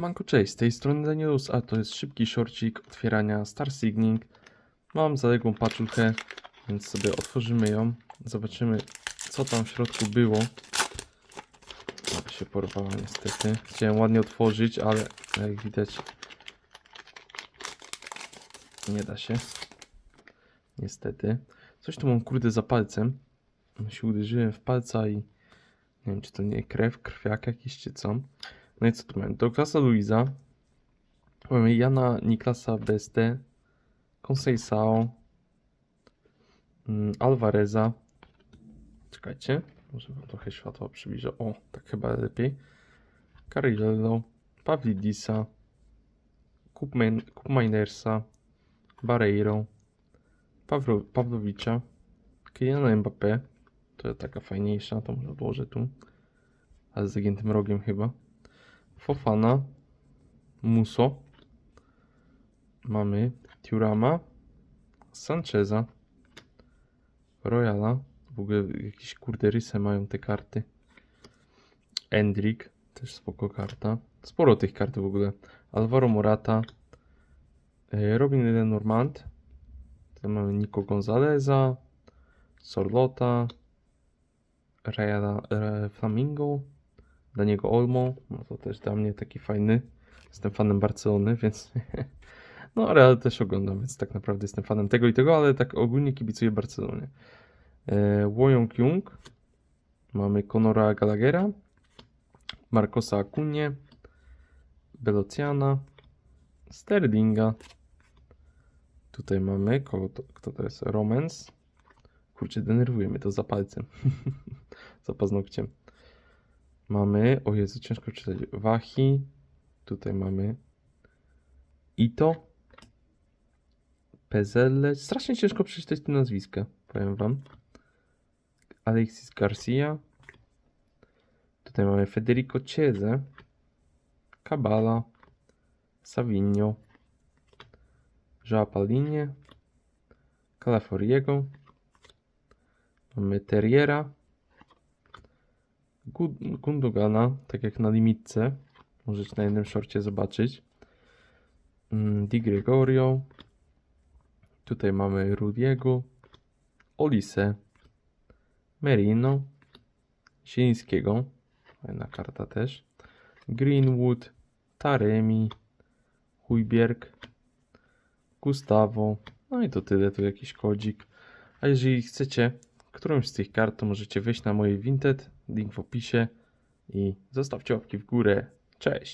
Manko, cześć, z tej strony Danielus, a to jest szybki shortcik otwierania Star Signing. Mam zaległą paczuchę, więc sobie otworzymy ją. Zobaczymy, co tam w środku było. O, się porwała niestety. Chciałem ładnie otworzyć, ale jak widać nie da się. Niestety. Coś tu mam kurde za palcem. Się uderzyłem w palca i nie wiem, czy to nie krew, krwiak jakiś, czy co. No i co tu mamy? Douglasa Luiza. Mamy Jana Niklasa BST. Conceição. mm, Alvareza. Czekajcie. Może wam trochę światła przybliżę. O, tak chyba lepiej. Carillo. Pawlidisa. Kupman- Kupminersa. Barreiro. Pawro, Pawlowicza. Kyliana Mbappé. To jest taka fajniejsza, to może odłożę tu. Ale z zagiętym rogiem chyba. Fofana. Muso. Mamy Tiurama. Sancheza. Royala. W ogóle jakieś kurde rysy mają te karty. Endrick. Też spoko karta. Sporo tych kart w ogóle. Alvaro Morata. e, Robin Lenormand. Tutaj mamy Nico Gonzaleza. Sorlota. E, Flamingo. Daniego Olmo, no to też dla mnie taki fajny. Jestem fanem Barcelony, więc. No, Real też oglądam, więc tak naprawdę jestem fanem tego i tego, ale tak ogólnie kibicuję Barcelonie. E, Wojong Jung. Mamy Conora Gallaghera. Marcosa Acunie. Belociana. Sterlinga. Tutaj mamy, kogo to, kto to jest? Romans. Kurczę, denerwuje mnie to za palcem. za paznokciem. Mamy, o Jezu, ciężko czytać. Wahi. Tutaj mamy Ito. Pezelle. Strasznie ciężko przeczytać te nazwiska, powiem wam. Alexis Garcia. Tutaj mamy Federico Chiese. Kabala. Savinio. Joao Palinie. Calaforiego. Mamy Terriera. Gu- Gundogana, tak jak na limitce. Możecie na jednym shorcie zobaczyć. Mm, Di Gregorio. Tutaj mamy Rudiego. Olise. Merino. Sienińskiego. Fajna karta też. Greenwood. Taremi. Hujbierg. Gustavo. No i to tyle, tu jakiś kodzik. A jeżeli chcecie którąś z tych kart, to możecie wejść na moje Vinted, link w opisie i zostawcie łapki w górę. Cześć!